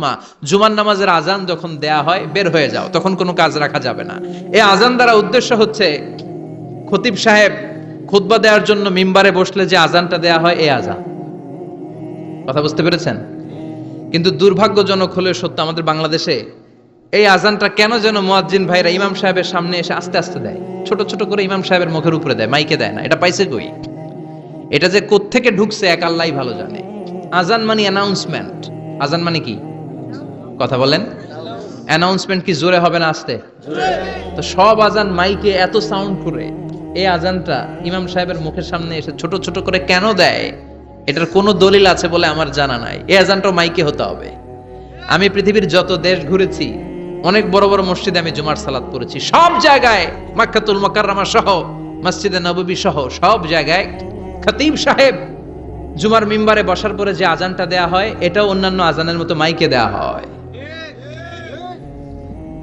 জুমা, জুমার নামাজের আজান যখন দেয়া হয়, বের হয়ে যাও, তখন কোনো কাজ রাখা যাবে না। এই আজান দ্বারা উদ্দেশ্য হচ্ছে, খতিব সাহেব খুতবা দেওয়ার জন্য মিম্বারে বসলে যে আজানটা দেয়া হয়, এই আজান কথা বুঝতে পেরেছেন? কিন্তু দুর্ভাগ্যজনক হলে সত্য, আমাদের বাংলাদেশে এই আজানটা কেন যেন মুয়াজ্জিন ভাইরা ইমাম সাহেবের সামনে এসে আস্তে আস্তে দেয়? ছোট ছোট করে ইমাম সাহেবের মুখের উপরে দেয়, মাইকে দেয় না। এটা পাইছে কই? এটা যে কোত্থেকে ঢুকছে, এক আল্লাহ ভালো জানে। আজান মানে অ্যানাউন্সমেন্ট আজান মানে কি? কথা বলেন। অ্যানাউন্সমেন্ট কি জোরে হবে না আসতে? তো সব আজান মাইকে এত সাউন্ড করে, এই আজানটা ইমাম সাহেবের মুখের সামনে এসে ছোট ছোট করে কেন দেয়? এটার কোনো দলিল আছে বলে আমার জানা নাই। এই আজানটাও মাইকে হতে হবে। আমি পৃথিবীর যত দেশ ঘুরেছি, অনেক বড় বড় মসজিদে আমি জুমার সালাত করেছি সব জায়গায়, মাক্কাতুল মাকাররামা সহ, মসজিদে নববী সহ, সব জায়গায় খতিব সাহেব জুমার মিম্বারে বসার পরে যে আজানটা দেয়া হয়, এটাও অন্যান্য আজানের মতো মাইকে দেয়া হয়।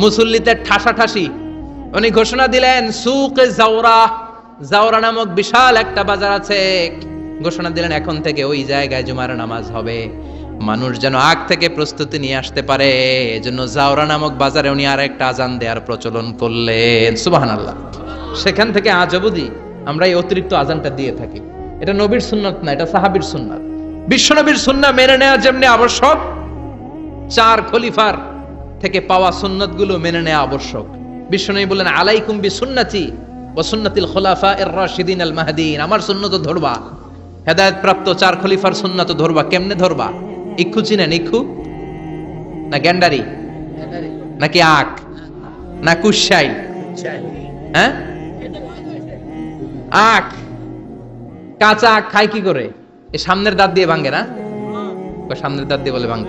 মুসল্লিতে ঠাসা ঠাসি উনি ঘোষণা দিলেন, সুক জাওরা জাওরা নামক বিশাল একটা বাজার আছে। ঘোষণা দিলেন, এখন থেকে ওই জায়গায় জুমার নামাজ হবে। মানুষ যেন আগ থেকে প্রস্তুতি নিয়ে আসতে পারে। এজন্য জাওরা নামক বাজারে উনি আর একটা আজান দেওয়ার প্রচলন করলেন। সুবাহান আল্লাহ সেখান থেকে আজ অবধি আমরা এই অতিরিক্ত আজানটা দিয়ে থাকি। এটা নবীর সুন্নত না, এটা সাহাবীর সুন্নাত। বিশ্বনবীর সুন্না মেনে নেওয়া যেমনি আবশ্যক, চার খলিফার থেকে পাওয়া সুন্নতগুলো মেনে নেওয়া আবশ্যক। বিশ্বনবী বললেন, আলাইকুম বি সুন্নতি ও সুন্নতিল খোলাফা এর রাশিদিন আল মাহদিন। আমার সুন্নত ধরবা। হেদায়েত প্রাপ্ত চার খলিফার সুন্নত ধরবা। কেমনে ধরবা? ইক্ষু চিনেন, ইক্ষু? না গ্যান্ডারি? নাকি আখ? না কুশাই হ্যাঁ? আখ। কাঁচা আখ খায় কি করে? এই সামনের দাঁত দিয়ে ভাঙে না? সামনের দাঁত দিয়ে বলে ভাঙে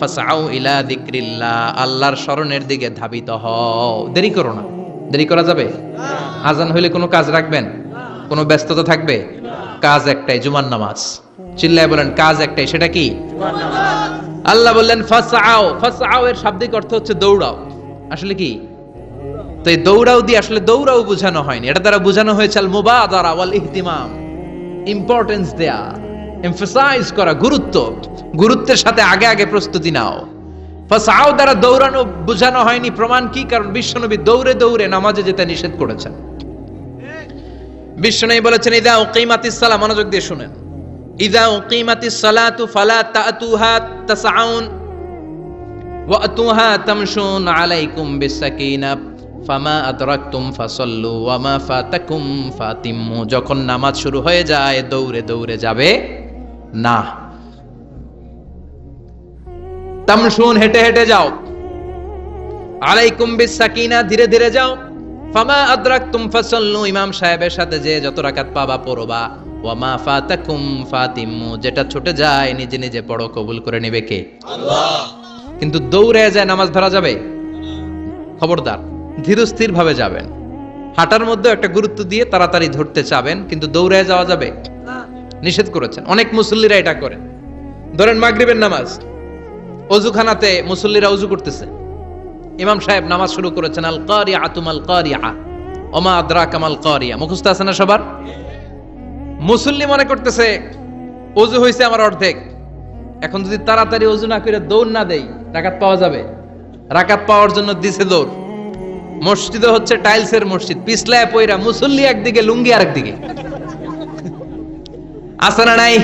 ফাসআউ ইলা আল্লাহর স্মরণের দিকে ধাবিত হও। দেরি করো না। দেরি করা যাবে? আজান হইলে কোনো কাজ রাখবেন? কোনো ব্যস্ততা থাকবে? কাজ একটাই, জুমার নামাজ। চিল্লায় বলেন, কাজ একটাই, সেটা কি? আল্লাহ বললেন ফাসআউ ফাসআউ এর শাব্দিক অর্থ হচ্ছে দৌড়াও। আসলে কি? তো এই দৌড়াও দিয়ে আসলে দৌড়াও বোঝানো হয়নি। এটা দ্বারা বোঝানো হয়েছে আল মুবাদারা ওয়াল ইহতিমাম ইম্পর্টেন্স দেয়া। এমফাসাইজ করা গুরুত্ব। গুরুত্বের সাথে আগে আগে প্রস্তুতি নাও। ফাসাও দ্বারা দৌড়ানো, বোঝানো হয়নি প্রমাণ কি? কারণ বিশ্বনবী দৌড়ে দৌড়ে নামাজে যেতে নিষেধ করেছেন। বিশ্বনবী বলেছেন, ইদা উকিমাতিস সালাহ মনোযোগ দিয়ে শুনেন। ইদা উকিমাতিস সালাতু ফালা তাতুহা তাসআউন ওয়াতুহা তামশুন আলাইকুম বিসাকিনা, ফামা আদরাকতুম ফাসাল্লু ওয়ামা ফাতাকুম ফাতিম্মু যখন নামাজ শুরু হয়ে যায়, দৌড়ে দৌড়ে যাবে। না। তামশুন হেঁটে হেঁটে যাও। আলাইকুম বিসাকিনা ধীরে ধীরে যাও। ফামা আদরাকতুম ফাসাল্লু ইমাম সাহেবের সাথে যে যত রাকাত পাবা পড়বা। ওয়ামা ফাতাকুম ফাতিম্মু যেটা ছুটে যায় নিজে নিজে পড়ো কবুল করে নেবে কে? কিন্তু দৌড়ে যায় নামাজ ধরা যাবে? খবরদার ধীরস্থির ভাবে যাবেন। হাঁটার মধ্যে একটা গুরুত্ব দিয়ে তাড়াতাড়ি ধরতে চাবেন কিন্তু দৌড়ে যাওয়া যাবে? নিষেধ করেছেন। অনেক মুসল্লিরা এটা করে ধরেন মাগরিবের নামাজ। অজুখানাতে মুসল্লিরা অজু করতেছে। ইমাম সাহেব নামাজ শুরু করেছেন আল কারিয়া আতুমাল কারিয়া ওমা আদ্রা কামাল কারিয়া। মুখস্থ আছে না সবার? মুসল্লি মনে করতেছে অজু হয়েছে আমার অর্ধেক। এখন যদি তাড়াতাড়ি অজু না করে দৌড় না দেই, রাকাত পাওয়া যাবে? রাকাত পাওয়ার জন্য দিছে দৌড়। মসজিদে হচ্ছে টাইলসের মসজিদ। পিছলায় পয়রা মুসল্লি একদিকে, লুঙ্গি আরেকদিকে। আছে না নাই?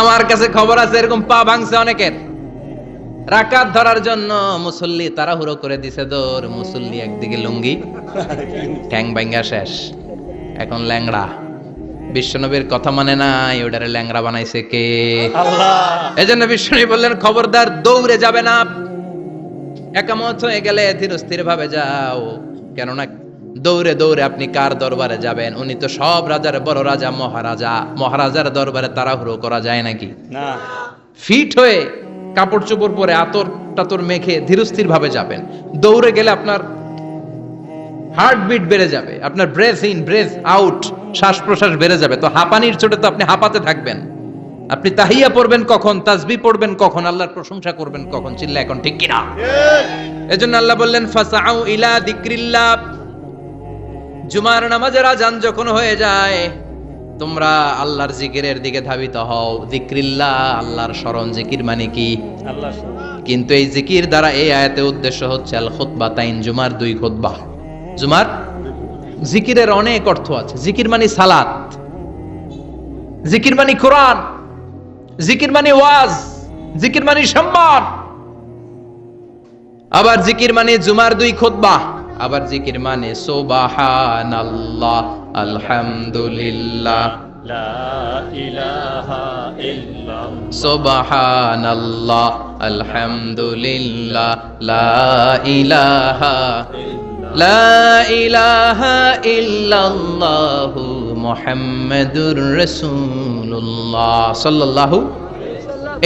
আমার কাছে খবর আছে এরকম পা ভাঙছে অনেকের। রাকাত ধরার জন্য মুসল্লি তাড়াহুড়ো করে দিছে দৌড় মুসল্লি একদিকে লুঙ্গি ঠ্যাং ব্যাঙ্গা শেষ। এখন ল্যাংড়া। বিশ্বনবীর কথা মানে নাই ওটারে ল্যাংড়া বানাইছে কে? এজন্য বিশ্বনবী বললেন খবরদার দৌড়ে যাবে না। একামত হয়ে গেলে ধীর স্থির ভাবে যাও। কেননা দৌড়ে দৌড়ে আপনি কার দরবারে যাবেন? উনি তো সব রাজার বড় রাজা মহারাজা। মহারাজার দরবারে তাড়াহুড়ো করা যায় নাকি? না। ফিট হয়ে কাপড় চোপড় পরে আতর টাতর মেখে ধীরস্থির ভাবে যাবেন। দৌড়ে গেলে আপনার হার্টবিট বেড়ে যাবে। আপনার ব্রেথ ইন ব্রেথ আউট শ্বাস প্রশ্বাস বেড়ে যাবে। তো হাঁপানির চোটে তো আপনি হাঁপাতে থাকবেন। আপনি তাহিয়া পড়বেন কখন তাসবি পড়বেন কখন আল্লাহর প্রশংসা করবেন কখন? চিল্লা এখন ঠিক কিনা? এজন্য আল্লাহ বললেন ফাসাউ ইলা দিক্রিল্লাহ। জুমার নামাজের আজান যখন হয়ে যায় তোমরা আল্লাহর জিকিরের দিকে ধাবিত হও। জিক্রিল্লাহ আল্লাহর স্মরণ। জিকির মানে কি? আল্লাহ কিন্তু এই জিকির দ্বারা এই আয়াতে উদ্দেশ্য হচ্ছে আল খুতবা তাইন জুমার দুই খুতবা। জুমার জিকিরের অনেক অর্থ আছে। জিকির মানে সালাত। জিকির মানে কোরআন। জিকির মানে ওয়াজ। জিকির মানে সম্মান। আবার জিকির মানে জুমার দুই খুতবা। আবার জিকির মানে সুবহানাল্লাহ আলহামদুলিল্লাহ। লা ইলাহা ইল্লাল্লাহ। সুবহানাল্লাহ আলহামদুলিল্লাহ। লা ইলাহা লা ইলাহা ইল্লাল্লাহ মুহাম্মাদুর রাসূলুল্লাহ। সাল্লাল্লাহু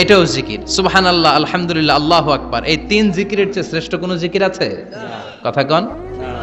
এটাও জিকির। সুবহানাল্লাহ আলহামদুলিল্লাহ আল্লাহু আকবার। এই তিন জিকিরের চেয়ে শ্রেষ্ঠ কোনো জিকির আছে? কথা কন।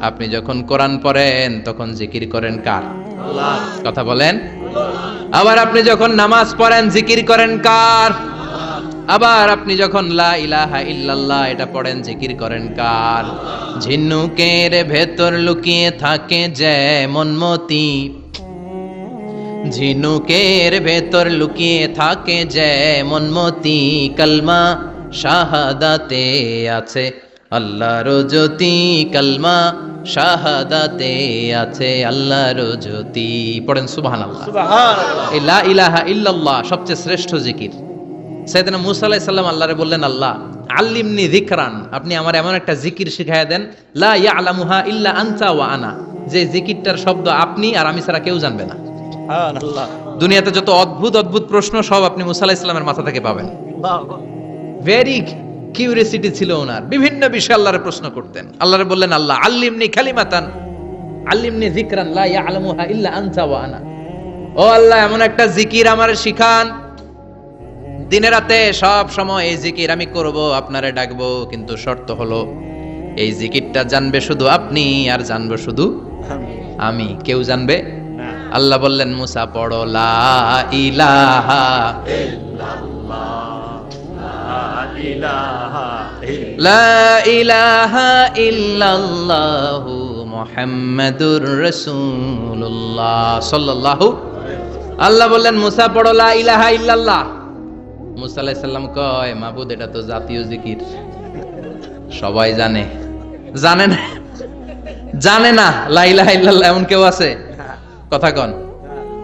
আপনি যখন কোরআন পড়েন তখন জিকির করেন কার? কথা বলেন? আবার আপনি যখন নামাজ পড়েন জিকির করেন কার? আবার আপনি যখন লা ইলাহা ইল্লাল্লাহ এটা পড়েন জিকির করেন কার? ঝিনুকের ভেতর লুকিয়ে থাকে যেমন মতি। ঝিনুকের ভেতর লুকিয়ে থাকে যেমন মতি। কালমা শাহাদাতে আছে। আল্লাহর জ্যোতি কালমা শাহাদাতে আছে আল্লাহর জ্যোতি। পড়েন এই লা ইলাহা ইল্লাল্লাহ সবচেয়ে শ্রেষ্ঠ জিকির। সাইয়েদনা মুসা আলাইহিস সালাম আল্লাহরে বললেন আল্লাহ আল্লিমনি যিকরান আপনি আমার এমন একটা জিকির শিখাইয়া দেন লা ইয়ালামুহা ইল্লা আনতা ওয়া আনা। যে জিকিরটার শব্দ আপনি আর আমি ছাড়া কেউ জানবে না। দুনিয়াতে যত অদ্ভুত অদ্ভুত প্রশ্ন সব আপনি মুসা আলাইহিস সালামের মাথা থেকে পাবেন। ভেরি কিউরিয়াসিটি ছিল ওনার। বিভিন্ন বিষয়ে আল্লাহরে প্রশ্ন করতেন। আল্লাহরে বললেন, আল্লাহ, আল্লিমনি খালিমাতান আল্লিমনি যিকরান, লা ইয়ালামুহা ইল্লা আনতা ওয়া আনা। ও আল্লাহ, এমন একটা জিকির আমার শিখান। দিনে রাতে সব সময় এই জিকির আমি করব, আপনারে ডাকবো, কিন্তু শর্ত হলো, এই জিকিরটা জানবে শুধু আপনি, আর জানব শুধু আমি। কেউ জানবে? আল্লাহ বললেন, মুসা, পড়ো, লা ইলাহা ইল্লাল্লাহ। লা ইলাহা ইল্লাল্লাহু মুহাম্মাদুর রাসূলুল্লাহ সাল্লাল্লাহু আল্লাহ বললেন মুসা পড়ো লা ইলাহা ইল্লাল্লাহ। মুসা আলাইহিস সালাম কয় মাবুদ এটা তো জাতীয় জিকির। সবাই জানে। জানে না? জানে না লা ইলাহা ইল্লাল্লাহ এমন কেউ আছে? কথা কন।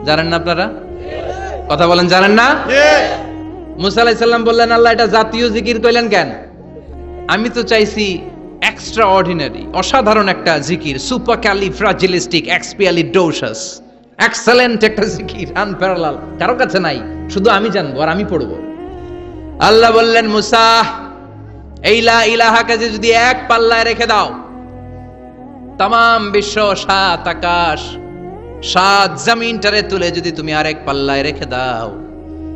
জানেন না আপনারা? কথা বলেন জানেন না? মুসা আলাইহিস সালাম বললেন, আল্লাহ, এটা জাতীয় জিকির কইলেন কেন? আমি তো চাইছি এক্সট্রা অর্ডিনারি অসাধারণ একটা জিকির supercalifragilisticexpialidocious excellent একটা জিকির আনপ্যারালাল কারও কাছে নাই, শুধু আমি জানব আর আমি পড়ব। আল্লাহ বললেন, মুসা, এই লা ইলাহাকে যে যদি এক পাল্লায় রেখে দাও তাম বিশ্ব, সাত আকাশ, সাত জমিনটারে তুলে যদি তুমি আরেক পাল্লায় রেখে দাও।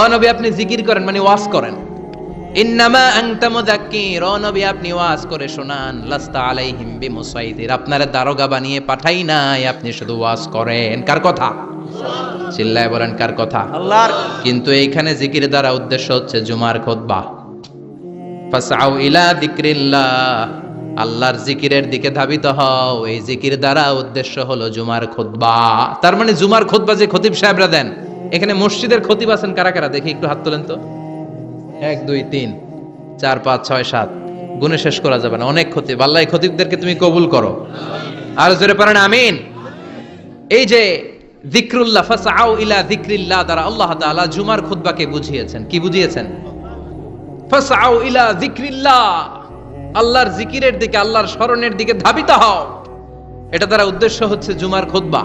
ও নবী আপনি জিকির করেন মানে ওয়াজ করেন। ইন্নামা আংতা মুদাক্কির ও নবী আপনি ওয়াজ করে শোনান লাস্তা আলাইহিম বিমুসাইদির আপনার দারোগা বানিয়ে পাঠাই নাই আপনি শুধু ওয়াজ করেন। কার কথা? চিল্লায় বলেন কার কথা? আল্লাহর কিন্তু এইখানে জিকির দ্বারা উদ্দেশ্য হচ্ছে জুমার খুতবা ফাসাউ ইলা যিকরিল্লাহ আল্লাহর জিকিরের দিকে ধাবিত হও। এই জিকির দ্বারা উদ্দেশ্য হলো জুমার খুতবা তার মানে জুমার খুতবা যে খতিব সাহেবরা দেন এখানে মসজিদের খতিব আছেন কারা কারা? দেখি, একটু হাত তোলেন তো। এক, দুই, তিন, চার, পাঁচ, ছয়, সাত। গুণে শেষ করা যাবে না। অনেক খতিব। আল্লাহ খতিবদেরকে তুমি কবুল করো। আর জোরে পারেন আমিন। এই যে যিকরুল্লাহ ফাসআউ ইলা যিকরিল্লাহ দ্বারা আল্লাহ তাআলা জুমার খুতবাকে বুঝিয়েছেন। কি বুঝিয়েছেন? ফাসআউ ইলা যিকরিল্লাহ। আল্লাহর জিকিরের দিকে, আল্লাহর স্মরণের দিকে ধাবিত হও। এটা দ্বারা উদ্দেশ্য হচ্ছে জুমার খুতবা।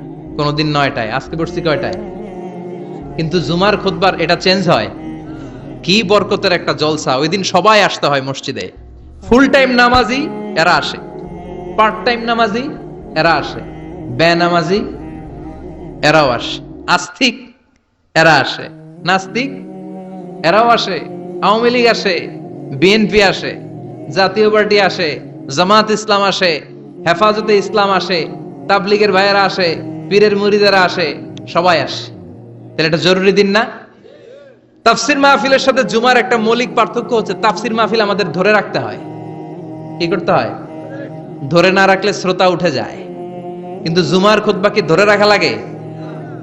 কোনোদিন নয়টায়, আজকে বসছি কয়টায়? কিন্তু জুমার খুতবার এটা চেঞ্জ হয়। কি বরকতের একটা জলসা, ওই দিন সবাই আসতে হয় মসজিদে। ফুল টাইম নামাজি, এরা আসে। পার্ট টাইম নামাজি, এরা আসে। বে নামাজি এরাও আসে। আস্তিক, এরা আসে। নাস্তিক, এরাও আসে। আওয়ামী লীগ আসে। বিএনপি আসে। জাতীয় পার্টি আসে। জামাত ইসলাম আসে। হেফাজতে ইসলাম আসে। তাবলিগের ভাইয়েরা আসে। পীরের মুরিদেরা আসে, সবাই আসে। তাহলে এটা জরুরি দিন না? তাফসির মাহফিলের সাথে জুমার একটা মৌলিক পার্থক্য হচ্ছে, তাফসির মাহফিল আমাদের ধরে রাখতে হয়। কি করতে হয়? ধরে না রাখলে শ্রোতা উঠে যায়। কিন্তু জুমার খুতবা কি ধরে রাখা লাগে?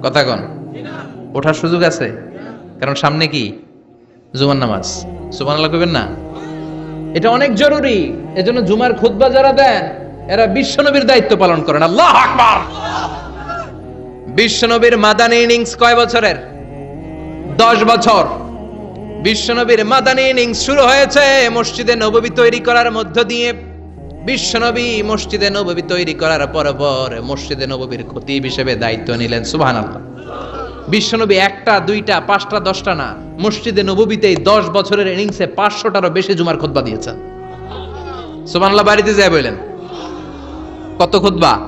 কথা কন। ওঠার সুযোগ আছে? কারণ সামনে কি? জুমার নামাজ। সুবহানাল্লাহ কইবেন না? এটা অনেক জরুরি। এজন্য জুমার খুতবা যারা দেন, এরা বিশ্বনবীর দায়িত্ব পালন করেন। আল্লাহ আকবার! বিশ্বনবীর মাদানী ইনিংস কয় বছরের? দশ বছর। বিশ্বনবীর মাদানী ইনিংস শুরু হয়েছে মসজিদে নববী তৈরি করার মধ্য দিয়ে। বিশ্বনবী মসজিদে নববী তৈরি করার পর পর মসজিদে নববীর খতিব হিসেবে দায়িত্ব নিলেন, সুবহানাল্লাহ। বিশ্বনবী একটা, দুইটা, পাঁচটা, দশটা না, মসজিদে নববীতে দশ বছরের ইনিংসে পাঁচশোটারও বেশি জুমার খুতবা দিয়েছেন। সুবহানাল্লাহ, বাড়িতে যায় বললেন কত খুতবা?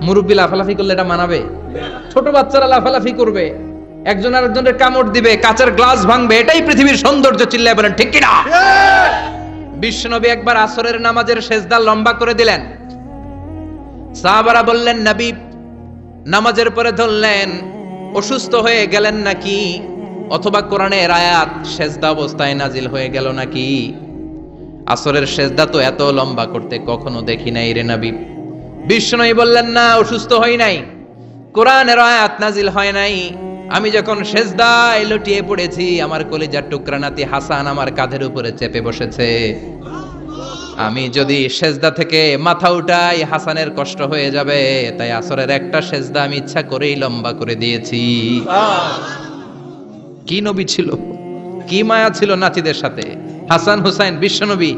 মুরব্বী লাফালাফি করলে এটা মানাবে? ছোট বাচ্চারা লাফালাফি করবে। একজন আরেকজনের কামড় দিবে, কাঁচের গ্লাস ভাঙবে, এটাই পৃথিবীর সৌন্দর্য, চিল্লায় বলেন, ঠিক কিনা? বিশ্বনবী একবার আসরের নামাজের সেজদা লম্বা করে দিলেন। সাহাবারা বললেন, নবী, নামাজের পরে ধরলেন, অসুস্থ হয়ে গেলেন নাকি? অথবা কোরআনের আয়াত সেজদা অবস্থায় নাজিল হয়ে গেল নাকি? আসরের সেজদা তো এত লম্বা করতে কখনো দেখি নাই রে নবী। বিষ্ণুই বললেন, না, অসুস্থ হই নাই। কোরআনের আয়াত নাজিল হয় নাই। আমি যখন সেজদায় লুটিয়ে পড়েছি, আমার কলিজার টুকরা নাতি হাসান আমার কাঁধের উপরে চেপে বসেছে। আমি যদি সেজদা থেকে মাথা উঠাই, হাসানের কষ্ট হয়ে যাবে। তাই আসরের একটা সেজদা আমি ইচ্ছা করেই লম্বা করে দিয়েছি। কি নবী ছিল? কি মায়া ছিল নাতিদের সাথে? হাসান, হুসাইন, বিশ্বনবী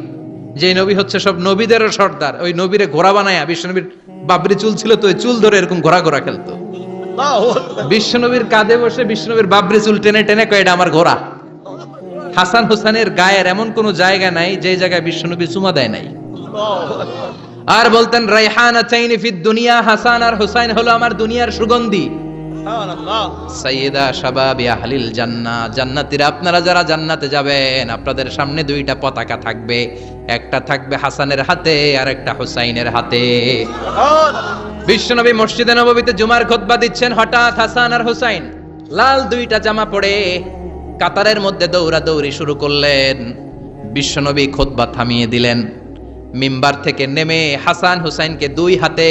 যে নবী হচ্ছে সব নবীদেরও সর্দার ওই নবীরে ঘোড়া বানায়া বিশ্বনবীর বাবরি চুল ছিল তো ওই চুল ধরে এরকম ঘোড়া ঘোড়া খেলতো। বিশ্বনবীর কাঁধে বসে বিশ্বনবীর বাবরি চুল টেনে টেনে কয় এটা আমার ঘোড়া। হাসান হুসাইনের গায়ের এমন কোনো জায়গা নাই যে জায়গায় বিশ্বনবী চুমা দেয় নাই। আর বলতেন রাইহান ফিদ দুনিয়া হাসান আর হুসাইন হলো আমার দুনিয়ার সুগন্ধি। সাইয়েদা শাবাবি আহলিল জান্নাহ জান্নাতীরা আপনারা যারা জান্নাতে যাবেন আপনাদের সামনে দুইটা পতাকা থাকবে। একটা থাকবে হাসানের হাতে আর একটা হুসাইনের হাতে। বিশ্বনবী মসজিদে নববীতে জুমার খুতবা দিচ্ছেন হঠাৎ হাসান আর হুসাইন। লাল দুইটা জামা পরে কাতারের মধ্যে দৌড়াদৌড়ি শুরু করলেন। বিশ্বনবী খুতবা থামিয়ে দিলেন। মিম্বার থেকে নেমে হাসান হুসাইনকে দুই হাতে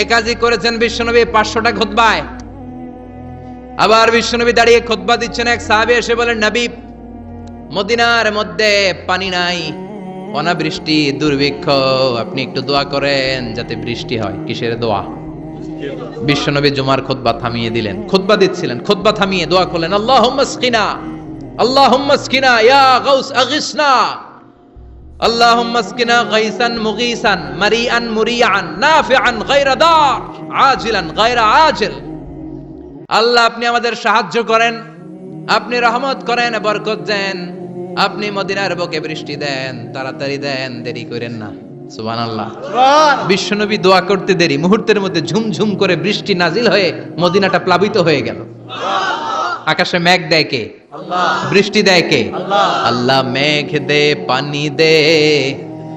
এ করেছেন বিশ্বনবী, পাঁচশোটা খোদবায় আবার বিশ্বনবী দাঁড়িয়ে খোদবা দিচ্ছেন এক সাহাবী, এসে বলেন, নবী, মদিনার মধ্যে পানি নাই, অনাবৃষ্টি, দুর্ভিক্ষ, আপনি একটু দোয়া করেন যাতে বৃষ্টি হয়। কিসের দোয়া? বিশ্বনবী জুমার খুতবা থামিয়ে দিলেন, খুতবা দিচ্ছিলেন, খুতবা থামিয়ে দোয়া করলেন আল্লাহ স্কিনা ইয়া গাউস, আগিসনা। আল্লাহ আপনি আমাদের সাহায্য করেন আপনি রহমত করেন বরকত দেন আপনি মদিনার বুকে বৃষ্টি দেন তাড়াতাড়ি দেন দেরি করেন না। সুবহানাল্লাহ। বিশ্বনবী দোয়া করতে দেরি মুহূর্তের মধ্যে ঝুমঝুম করে বৃষ্টি নাজিল হয়ে মদিনাটা প্লাবিত হয়ে গেল। আকাশে মেঘ দেয় কে? বৃষ্টি দেয় কে? আল্লাহ। মেঘ দে পানি দে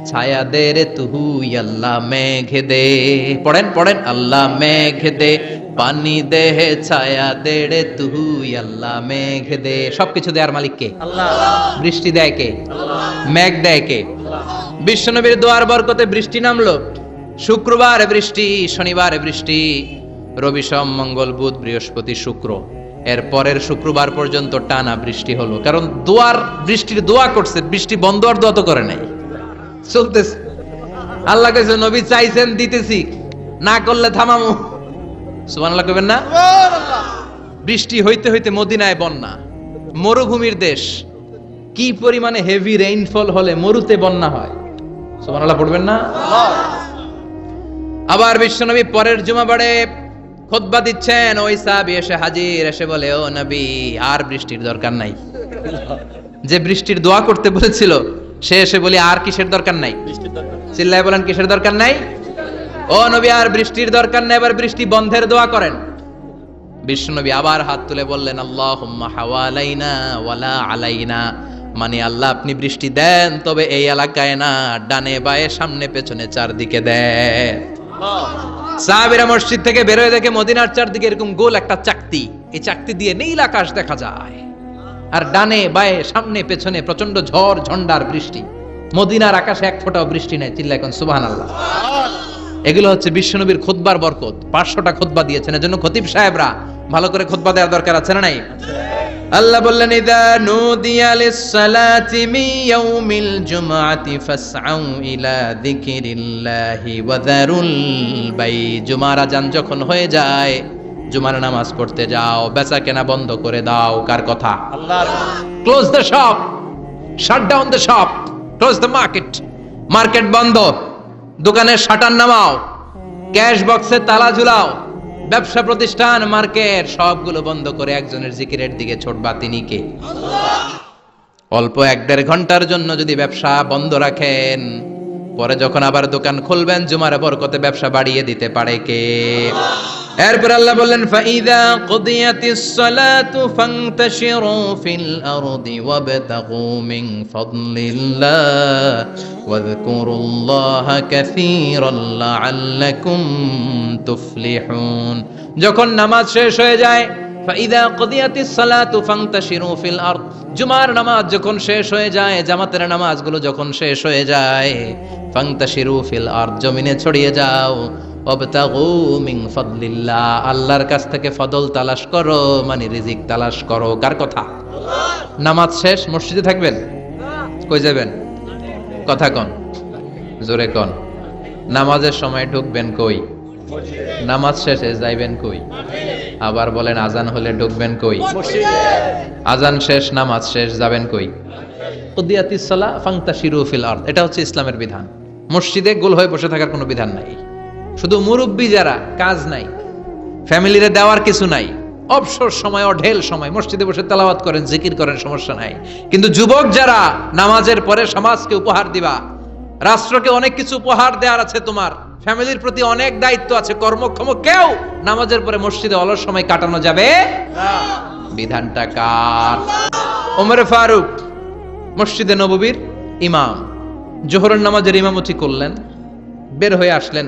ছায়া দে রে তুহুই আল্লাহ মেঘ দে। পড়েন পড়েন আল্লাহ মেঘ দে পানি দে ছায়া দে রে তুহুই আল্লাহ মেঘ দে। সবকিছু দেয়ার মালিক কে? বৃষ্টি দেয় কে? মেঘ দেয় কে? বিশ্বনবীর দোয়ার বরকতে বৃষ্টি নামলো। শুক্রবার বৃষ্টি শনিবার বৃষ্টি। রবি সোম মঙ্গল বুধ বৃহস্পতি শুক্র। এর পরের শুক্রবার পর্যন্ত টানা বৃষ্টি হলো। কারণ দোয়ার বৃষ্টির দোয়া করছে বৃষ্টি বন্ধ আর দোয়া তো করে নাই। চলতেছে। আল্লাহ কাছে নবী চাইছেন দিতেছি। না করলে থামামু। সুবহানাল্লাহ কইবেন না? বৃষ্টি হইতে হইতে মদিনায় বন্যা মরুভূমির দেশ। কি পরিমাণে হেভি রেইনফল হলে মরুতে বন্যা হয়? সুবহানাল্লাহ পড়বেন না? আবার বিশ্বনবী পরের জুমাবারে খুতবা দিচ্ছেন ওই সাহাবী এসে হাজির এসে বলে ও নবী আর বৃষ্টির দরকার নাই। যে বৃষ্টির দোয়া করতে বলেছিল সে এসে বলি আর কিসের দরকার নাই? বৃষ্টির দরকার চিল্লায় বলেন কিসের দরকার নাই? ও নবী আর বৃষ্টির দরকার নাই। এবার বৃষ্টি বন্ধের দোয়া করেন। বিশ্বনবী আবার হাত তুলে বললেন আল্লাহ হাওয়ালাইনা ওয়ালা আলাইনা। মানে আল্লাহ আপনি বৃষ্টি দেন তবে এই এলাকায় না ডানে বায়ে সামনে পেছনে চারদিকে দেন। সাহাবিরা মসজিদ থেকে বেরোয় দেখে মদিনার চারদিকে এরকম গোল একটা চাকতি। এই চাকতি দিয়ে নীল আকাশ দেখা যায়। আর ডানে বায়ে, সামনে পেছনে প্রচণ্ড ঝড় ঝন্ডার বৃষ্টি। মদিনার আকাশে এক ফোঁটাও বৃষ্টি নাই চিল্লা এখন সুবাহান আল্লাহ এগুলো হচ্ছে বিশ্বনবীর খুতবার বরকত। পাঁচশোটা খুতবা দিয়েছেন। এজন্য খতিব সাহেবরা ভালো করে খুতবা দেওয়ার দরকার আছে না নাই? আল্লাহ বললেন ইদা নুদিয়া লিস-সালাতি মিন ইয়াউমিল জুমআতি ফাসআউ ইলা যিকিরিল্লাহি ওয়া যারুল বাই জুমার আজান যখন হয়ে যায় জুমার নামাজ পড়তে যাও বেচা কেনা বন্ধ করে দাও। কার কথা? আল্লাহর close the shop shut down the shop close the market market বন্ধ দোকানের শাটার নামাও ক্যাশ বক্সে তালা ঝুলাও। ব্যবসা প্রতিষ্ঠান মার্কেট সবগুলো বন্ধ করে একজনের জিকিরের দিকে ছোটবা তিনি কে? অল্প এক দেড় ঘণ্টার জন্য যদি ব্যবসা বন্ধ রাখেন পরে যখন আবার দোকান খুলবেন জুমার বরকতে ব্যবসা বাড়িয়ে দিতে পারে কে? এরপর আল্লাহ বললেন, ফাইদা কুদিয়াতিস সালাতু ফান্তাশিরু ফিল আরদি ওয়াবতাগু মিন ফাদলিল্লাহ ওয়াযকুরুল্লাহা কাসীরান লাআল্লাকুম তুফলিহুন। যখন নামাজ শেষ হয়ে যায়, ফাইদা কুদিয়াতিস সালাতু ফান্তাশিরু ফিল আরদ। জুমার নামাজ যখন শেষ হয়ে যায়, জামাতের নামাজগুলো যখন শেষ হয়ে যায়, ফান্তাশিরু ফিল আরদ, জমিনে ছড়িয়ে যাও। আল্লাহর কাছ থেকে ফদল তালাশ করো মানে রিজিক তালাশ করো। কার কথা? নামাজ শেষ, মসজিদে থাকবেন? কই যাবেন? কথা কন, জোরে কন। নামাজের সময় ঢুকবেন কই? নামাজ শেষে যাইবেন কই? আবার বলেন, আজান হলে ঢুকবেন কই? আজান শেষ, নামাজ শেষ, যাবেন কই? উদিয়াতিস সালা ফাংতাশিরু ফিল আরদ। এটা হচ্ছে ইসলামের বিধান। মসজিদে গোল হয়ে বসে থাকার কোনো বিধান নাই। শুধু মুরব্বী যারা, কাজ নাই। ফ্যামিলিরে দেওয়ার কিছু নাই। অবসর সময়, অঢেল সময়, মসজিদে বসে তেলাওয়াত করেন, জিকির করেন, সমস্যা নাই। কিন্তু যুবক যারা, নামাজের পরে সমাজকে উপহার দিবা, রাষ্ট্রকে অনেক কিছু উপহার দেওয়ার আছে তোমার। ফ্যামিলির প্রতি অনেক দায়িত্ব আছে, কর্মক্ষম কেউ নামাজের পরে মসজিদে অলস সময় কাটানো যাবে বিধানটা কার? ওমর ফারুক, মসজিদে নববীর ইমাম। জোহরের নামাজের ইমামতি করলেন, বের হয়ে আসলেন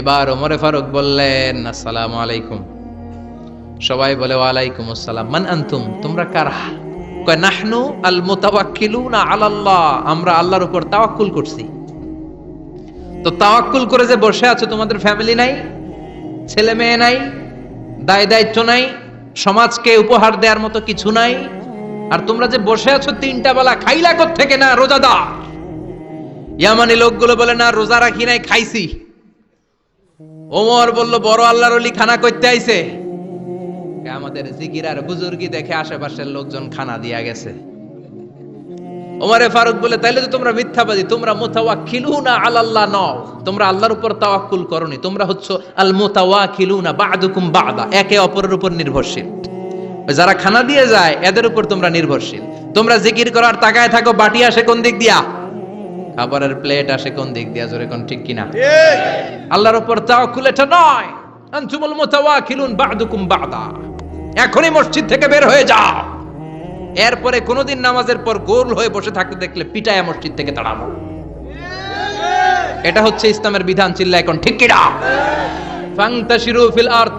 এবার ওমরে ফারুক বললেন, আসসালামু আলাইকুম। সবাই বলে, ওয়ালাইকুম আসসালাম। মান আনতুম? তোমরা কারা? কয়, নাহনু আল মুতাওয়াক্কিলুনা আলাল্লাহ। আমরা আল্লাহর উপর তাওয়াক্কুল করছি। তো তাওয়াক্কুল করে যে বসে আছো, তোমাদের ফ্যামিলি নাই? ছেলে মেয়ে নাই? দায় দায়িত্ব নাই? সমাজকে উপহার দেওয়ার মতো কিছু নাই? আর তোমরা যে বসে আছো, তিনটা বেলা খাইলা থেকে না রোজা দা ইয়ামানি লোকগুলো বলে, না, রোজা রাখি নাই, খাইছি। ওমর বলল, বড় আল্লাহর অলি খানা করতে আইছে? আমাদের জিকির আর বুজুর্গি দেখে আশেপাশের লোকজন খানা দিয়া গেছে। ওমরে ফারুক বলে তাইলে তো তোমরা মিথ্যাবাদী, তোমরা মুতাওয়াক্কিলুনা আলাল্লাহ নও, তোমরা আল্লাহর উপর তাওয়াক্কুল করনি, তোমরা হচ্ছে আল মুতাওয়াক্কিলুনা বা'দুকুম বা'দা, একে অপরের উপর নির্ভরশীল। যারা খানা দিয়ে যায়, এদের উপর তোমরা নির্ভরশীল। তোমরা জিকির করার তাকায় থাকো, বাটি আসে কোন দিক দিয়া? খাবারের প্লেট আসে কোন দিক দিয়ে? জোরে কোন ঠিক কিনা? আল্লাহর উপর তাওয়াক্কুল এটা নয়। আনতুমুল মুতাওয়াক্কিলুন বা'দুকুম বা'দা। এখনই মসজিদ থেকে বের হয়ে যাও। এরপরে কোনোদিন নামাজের পর গোল হয়ে বসে থাকতে দেখলে পিটায়া মসজিদ থেকে তাড়াবো। এটা হচ্ছে ইসলামের বিধান চিল্লা এখন ঠিক কিনা? ফাংতাশিরু ফিল আরদ।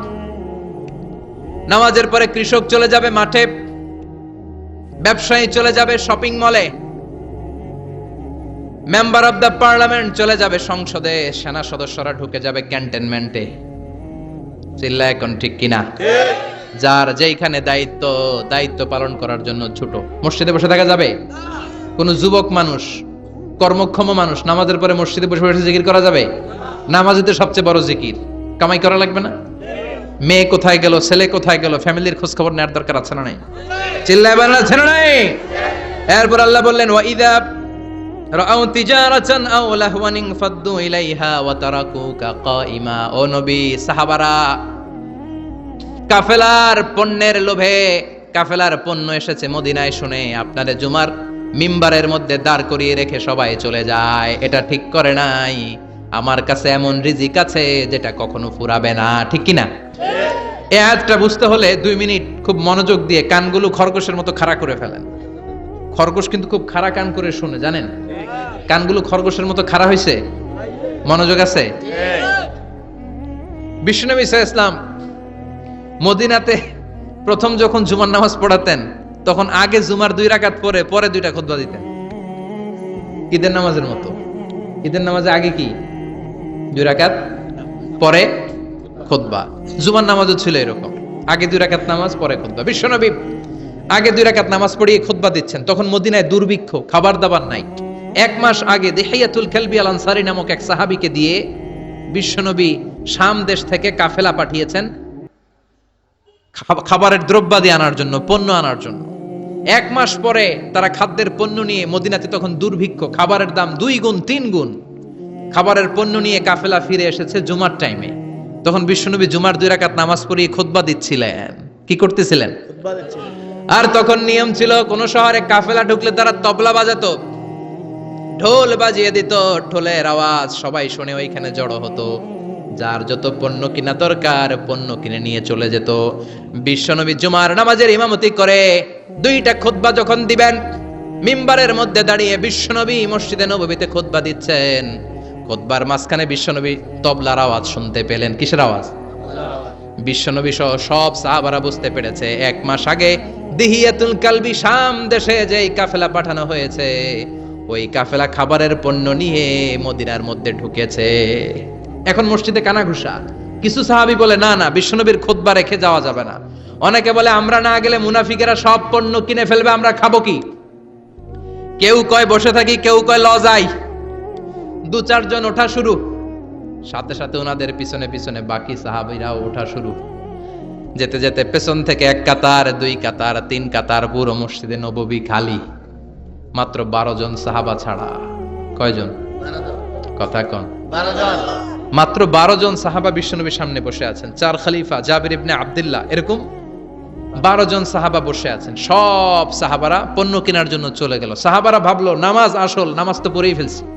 নামাজের পরে কৃষক চলে যাবে মাঠে ব্যবসায়ী চলে যাবে শপিং মলে। মেম্বার অফ দ্য পার্লামেন্ট চলে যাবে সংসদে সেনা সদস্যরা ঢুকে যাবে ক্যান্টনমেন্টে চিল্লা এখন ঠিক কিনা? যার যেইখানে দায়িত্ব দায়িত্ব পালন করার জন্য ছোট। মসজিদে বসে থাকা যাবে? কোন যুবক মানুষ কর্মক্ষম মানুষ নামাজের পরে মসজিদে বসে বসে জিকির করা যাবে? নামাজই তো সবচেয়ে বড় জিকির। কামাই করা লাগবে না? মেয়ে কোথায় গেল ছেলে কোথায় গেল ফ্যামিলির খোঁজ খবর নেওয়ার দরকার আছে না নাই? চিল্লায় আছে না নাই? এরপর আল্লাহ বললেন ওয়া রাআউ তিজারাতান আও লাহওয়ান ফাদ্দু ইলাইহা ওয়া তারাকুকা কাইমা ও নবী সাহাবারা কাফেলার পণ্যের লোভে কাফেলার পণ্য এসেছে মদিনায় শুনে আপনাদের জুমার মিম্বারের মধ্যে দাঁড় করিয়ে রেখে সবাই চলে যায়। এটা ঠিক করে নাই। আমার কাছে এমন রিজিক আছে যেটা কখনো ফুরাবে না। ঠিক কি না এই আয়াতটা বুঝতে হলে দুই মিনিট খুব মনোযোগ দিয়ে কানগুলো খরগোশের মতো খাড়া করে ফেলেন। খরগোশ কিন্তু খুব খাড়া কান করে শুনে, জানেন? কানগুলো খরগোশের মতো খাড়া হয়েছে মনোযোগ আছে? সাল্লাল্লাহু ইসলাম মদিনাতে প্রথম যখন জুমার নামাজ পড়াতেন, তখন আগে জুমার দুই রাকাত পরে পরে দুইটা খুতবা দিতেন। ঈদের নামাজের মতো। ঈদের নামাজে আগে কি? দুই রাকাত পরে খুতবা। জুমার নামাজও ছিল এরকম। আগে দুই রাকাত নামাজ, পরে খুতবা। বিশ্বনবী আগে দুই রাকাত নামাজ পড়িয়ে খুতবা দিচ্ছেন, তখন মদিনায় দুর্ভিক্ষ, খাবার দাবার নাই। এক মাস আগে দেহাইয়াতুল খেলবি আল আনসারি নামক এক সাহাবীকে দিয়ে বিশ্বনবী শাম দেশ থেকে কাফেলা পাঠিয়েছেন খাবারের দ্রব্যাদি আনার জন্য, পণ্য আনার জন্য। এক মাস পরে তারা খাদ্যের পণ্য নিয়ে মদিনাতে তখন দুর্ভিক্ষ, খাবারের দাম দুই গুণ, তিন গুণ। খাবারের পণ্য নিয়ে কাফেলা ফিরে এসেছে জুমার টাইমে। তখন বিশ্বনবী জুমার দুই রাকাত নামাজ পড়িয়ে খুতবা দিচ্ছিলেন। কি করতেছিলেন? আর তখন নিয়ম ছিল, কোন শহরে কাফেলা ঢুকলে তারা তবলা বাজাতো। ঢোল বাজিয়ে দিত, ঢোলের আওয়াজ সবাই শুনে ওইখানে জড়ো হতো। যার যত পণ্য কিনা দরকার, পণ্য কিনে নিয়ে চলে যেত। বিশ্বনবী জুমার নামাজের ইমামতি করে দুইটা খুতবা যখন দিবেন, মিম্বারের মধ্যে দাঁড়িয়ে বিশ্বনবী মসজিদে নববীতে খুতবা দিচ্ছেন। খুতবার মাঝখানে বিশ্বনবী তবলার আওয়াজ শুনতে পেলেন। কিসের আওয়াজ? বিশ্বনবী সহ সব সাহাবারা বুঝতে পেরেছে, এক মাস আগে দিহিয়াতুল কালবি শাম দেশে যেই কাফেলা পাঠানো হয়েছে, ওই কাফেলা খাবারের পণ্য নিয়ে মদিনার মধ্যে ঢুকেছে। এখন মসজিদে কানাঘুষা। কিছু সাহাবি বলে, না না, বিশ্বনবীর খোদবা রেখে যাওয়া যাবে না। অনেকে বলে, আমরা না গেলে মুনাফিকেরা সব পণ্য কিনে ফেলবে, আমরা খাব কি? কেউ কয়, বসে থাকি। কেউ কয়, ল, যাই। দু চারজন ওঠা শুরু। সাথে সাথে ওনাদের পিছনে পিছনে বাকি সাহাবিরাও ওঠা শুরু। যেতে যেতে পেছন থেকে এক কাতার, দুই কাতার, তিন কাতার পুরো মসজিদে নববী খালি। মাত্র বারো জন সাহাবা ছাড়া। কয়জন? কথা কন। মাত্র বারো জন সাহাবা বিশ্বনবীর সামনে বসে আছেন। চার খালিফা জাবির ইবনে আবদুল্লাহ, এরকম? বারো জন সাহাবা বসে আছেন। সব সাহাবারা পণ্য কেনার জন্য চলে গেল। সাহাবারা ভাবলো, নামাজ আসল, নামাজ তো পড়েই ফেলছি।